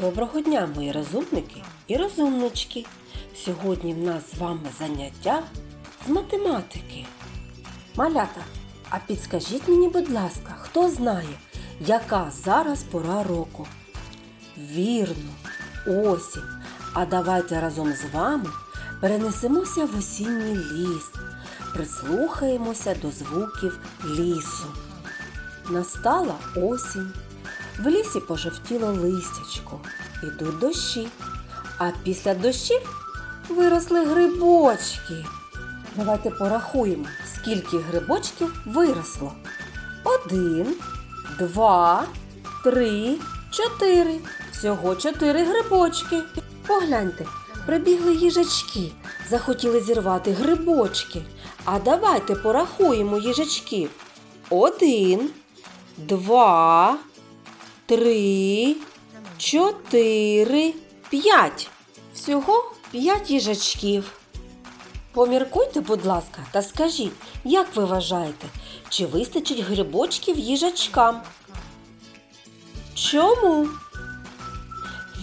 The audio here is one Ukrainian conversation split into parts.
Доброго дня, мої розумники і розумнички! Сьогодні в нас з вами заняття з математики. Малята, а підскажіть мені, будь ласка, хто знає, яка зараз пора року? Вірно, осінь. А давайте разом з вами перенесемося в осінній ліс, прислухаємося до звуків лісу. Настала осінь. В лісі пожовтіло листячко, ідуть дощі, а після дощів виросли грибочки. Давайте порахуємо, скільки грибочків виросло. Один, два, три, чотири. Всього чотири грибочки. Погляньте, прибігли їжачки, захотіли зірвати грибочки. А давайте порахуємо їжачків. Один, два, три, чотири, п'ять. Всього п'ять їжачків. Поміркуйте, будь ласка, та скажіть, як ви вважаєте, чи вистачить грибочків їжачкам? Чому?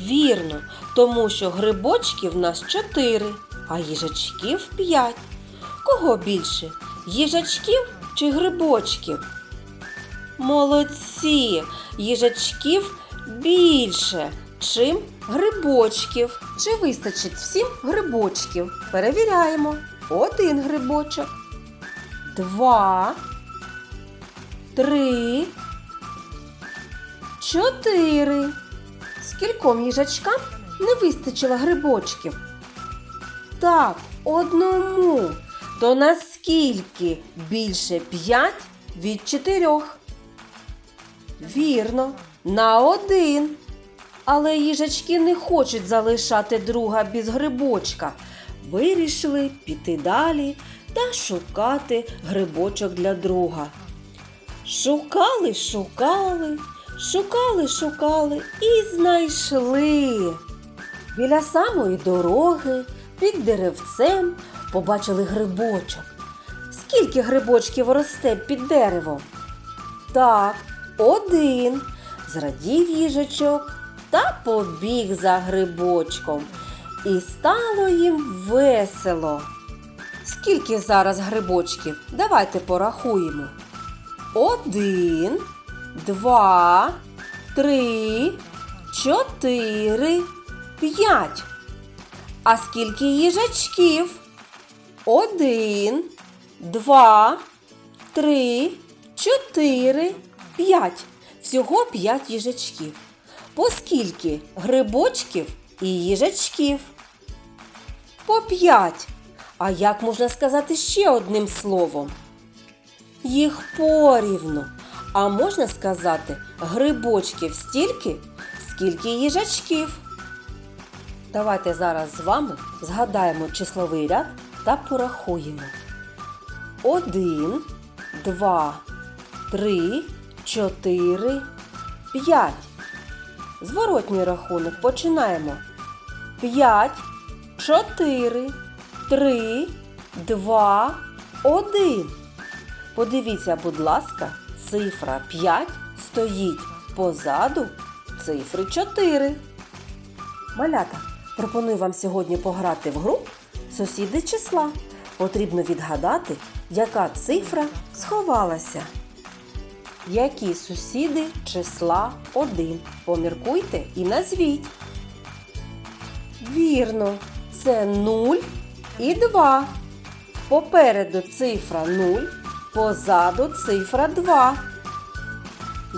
Вірно, тому що грибочків в нас чотири, а їжачків п'ять. Кого більше? Їжачків чи грибочків? Молодці! Їжачків більше, чим грибочків. Чи вистачить всім грибочків? Перевіряємо. Один грибочок. Два. Три. Чотири. Скільком їжачкам не вистачило грибочків? Так, одному. То наскільки більше п'ять від чотирьох? Вірно, на один. Але їжачки не хочуть залишати друга без грибочка. Вирішили піти далі та шукати грибочок для друга. Шукали, шукали, шукали, шукали і знайшли. Біля самої дороги, під деревцем, побачили грибочок. Скільки грибочків росте під деревом? Так, один. Зрадів їжачок та побіг за грибочком. І стало їм весело. Скільки зараз грибочків? Давайте порахуємо. Один, два, три, чотири, п'ять. А скільки їжачків? Один, два, три, чотири, п'ять. Всього п'ять їжачків. По скільки грибочків і їжачків? По п'ять. А як можна сказати ще одним словом? Їх порівну. А можна сказати грибочків стільки, скільки їжачків. Давайте зараз з вами згадаємо числовий ряд та порахуємо. Один, два, три, чотири, п'ять. Зворотній рахунок починаємо. П'ять, чотири, три, два, один. Подивіться, будь ласка, цифра 5 стоїть позаду цифри 4. Малята, пропоную вам сьогодні пограти в гру Сусіди числа. Потрібно відгадати, яка цифра сховалася. Які сусіди числа 1? Поміркуйте і назвіть. Вірно, це 0 і 2. Попереду цифра 0, позаду цифра 2.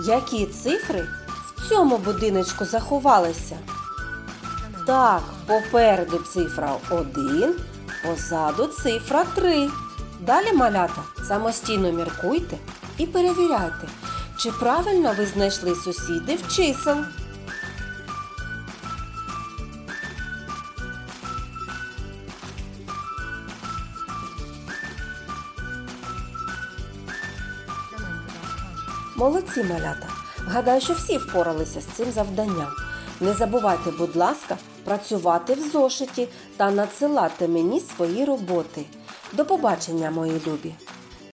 Які цифри в цьому будиночку заховалися? Так, попереду цифра 1, позаду цифра 3. Далі малята самостійно міркуйте і перевіряйте, чи правильно ви знайшли сусідів чисел. Молодці малята! Гадаю, що всі впоралися з цим завданням. Не забувайте, будь ласка, працювати в зошиті та надсилати мені свої роботи. До побачення, мої любі!